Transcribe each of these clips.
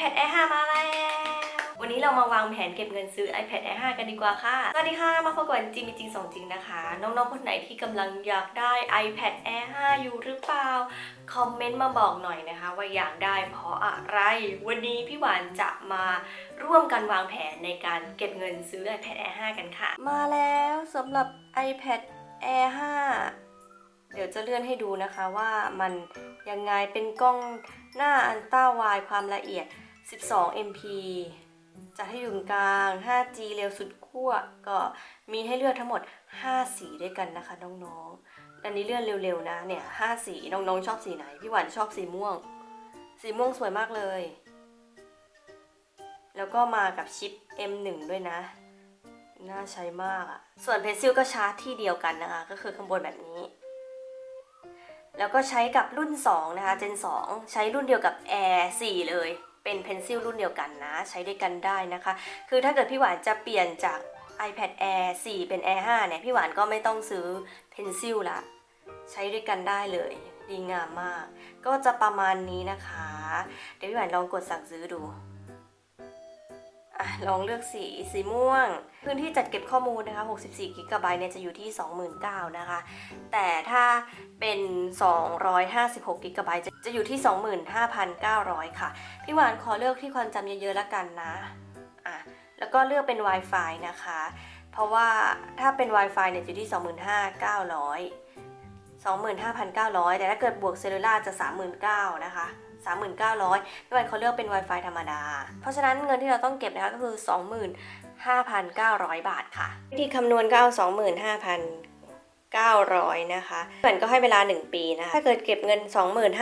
iPad Air 5 มาแล้ว วันนี้เรามาวางแผนเก็บเงินซื้อ iPad Air 5 กันดีกว่าค่ะ สวัสดีค่ะ มาพบกับจริงมีจริงสองจริงนะคะ น้องๆ คนไหนที่กำลังอยากได้ iPad Air 5 อยู่หรือเปล่า คอมเมนต์มาบอกหน่อยนะคะ ว่าอยากได้เพราะอะไร วันนี้พี่หวานจะมาร่วมกันวางแผนในการเก็บเงินซื้อ iPad Air 5 กันค่ะ มาแล้วสำหรับ iPad Air 5เดี๋ยวจะเลื่อนให้ดูนะคะว่ามันยังไงเป็นกล้องหน้าอันต้าวายความละเอียด 12 MP จะให้อยู่งกลาง 5G เร็วสุดขั้ว ก็มีให้เลือกทั้งหมด 5 สีด้วยกันนะคะน้องๆ อันนี้เลื่อนเร็วๆนะเนี่ย 5 สีน้องๆชอบสีไหน พี่หวานชอบสีม่วง สีม่วงสวยมากเลย แล้วก็มากับชิป M1 ด้วยนะ น่าใช้มากอะส่วนเพนซิลก็ชาร์จที่เดียวกันนะคะ ก็คือข้างบนแบบนี้ แล้วก็ใช้กับรุ่น 2 นะคะ Gen 2 ใช้รุ่นเดียวกับ Air 4 เลย เป็นเพนซิลรุ่นเดียวกันนะ ใช้ด้วยกันได้นะคะ คือถ้าเกิดพี่หวานจะเปลี่ยนจาก iPad Air 4 เป็น Air 5 เนี่ย พี่หวานก็ไม่ต้องซื้อเพนซิลละ ใช้ด้วยกันได้เลย ดีงามมาก ก็จะประมาณนี้นะคะ เดี๋ยวพี่หวานลองกดสั่งซื้อดู อะลองเลือกสีสีม่วง พื้นที่จัดเก็บข้อมูลนะคะ64กิกะไบต์เนี่ยจะอยู่ที่ 29,000นะคะ แต่ถ้าเป็น 256กิกะไบต์จะจะอยู่ที่ 25,900 ค่ะ พี่หวานขอเลือกที่ความจำเยอะๆแล้วกันนะอะแล้วก็เลือกเป็น Wi-Fi นะคะ เพราะว่าถ้าเป็น Wi-Fi เนี่ยอยู่ที่ 25,900 25,900 แต่ถ้าเกิดบวกเซลลูล่าจะ 39,000นะคะ 39,000พี่วันเขาเลือกเป็น Wi-Fi ธรรมดา เพราะฉะนั้นเงินที่เราต้องเก็บนะคะก็คือ 25,900 บาทค่ะ วิธีคำนวณก็เอา 25,900 นะคะเหมือนก็ให้เวลา 1 ปีนะคะ ถ้าเกิดเก็บเงิน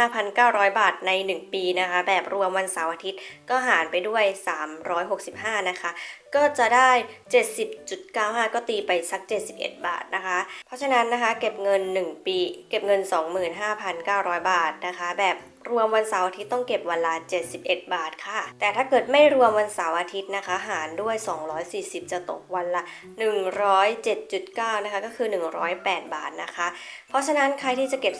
25,900 บาทใน 1 ปีนะคะ แบบรวมวันเสาร์อาทิตย์ก็หารไปด้วย 365 นะคะ ก็จะได้ 70.95 ก็ตีไปสัก 71 บาทนะคะ เพราะฉะนั้นนะคะ เก็บเงิน 1 ปี เก็บเงิน 25,900 บาทนะคะ แบบ รวมวันเสาร์อาทิตย์ต้องเก็บวันละ 71 บาทค่ะ แต่ถ้าเกิดไม่รวมวันเสาร์อาทิตย์นะคะ หารด้วย 240 จะตกวันละ 107.9 นะคะ ก็คือ 108 บาทนะคะ เพราะฉะนั้นใครที่จะเก็บ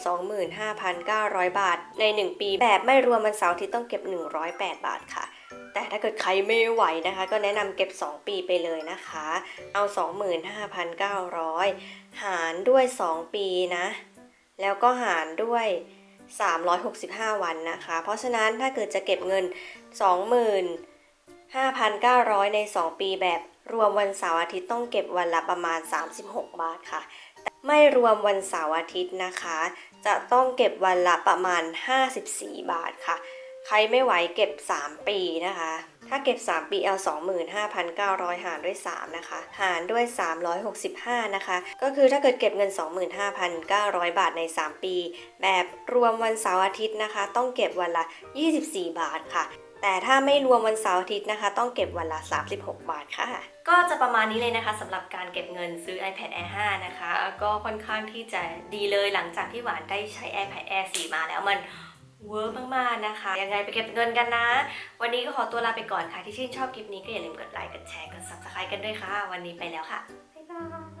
25,900 บาทใน 1 ปีแบบไม่รวมวันเสาร์อาทิตย์ต้องเก็บ 108 บาทค่ะแต่ถ้าเกิดใครไม่ไหวนะคะ ก็แนะนำเก็บ 2 ปีไปเลยนะคะ เอา 25,900 หารด้วย 2 ปีนะ แล้วก็หารด้วย 365 วันนะคะ เพราะฉะนั้นถ้าเกิดจะเก็บเงิน 25,900 ใน 2 ปีแบบรวมวันเสาร์อาทิตย์ต้องเก็บวันละประมาณ 36 บาทค่ะ ไม่รวมวันเสาร์อาทิตย์นะคะ จะต้องเก็บวันละประมาณ 54 บาทค่ะ ใครไม่ไหวเก็บ 3 ปีนะคะ ถ้าเก็บ 3 ปีเอา 25,900 หารด้วย 3 นะคะ หารด้วย 365 นะคะ ก็คือถ้าเกิดเก็บเงิน 25,900 บาทใน 3 ปี แบบรวมวันเสาร์อาทิตย์นะคะ ต้องเก็บวันละ 24 บาทค่ะแต่ถ้าไม่รวมวันเสาร์อาทิตย์นะคะ ต้องเก็บวันละ 36 บาทค่ะ ก็จะประมาณนี้เลยนะคะสำหรับการเก็บเงินซื้อ iPad Air 5 นะคะ ก็ค่อนข้างที่จะดีเลยหลังจากที่หวานได้ใช้ iPad Air 4 มาแล้วมัน เวิร์กมากๆนะคะ ยังไงไปเก็บเงินกันนะ วันนี้ก็ขอตัวลาไปก่อนค่ะ ที่ชื่นชอบคลิปนี้ก็อย่าลืมกดไลค์ กดแชร์ กด subscribe กันด้วยค่ะ วันนี้ไปแล้วค่ะ บ๊ายบาย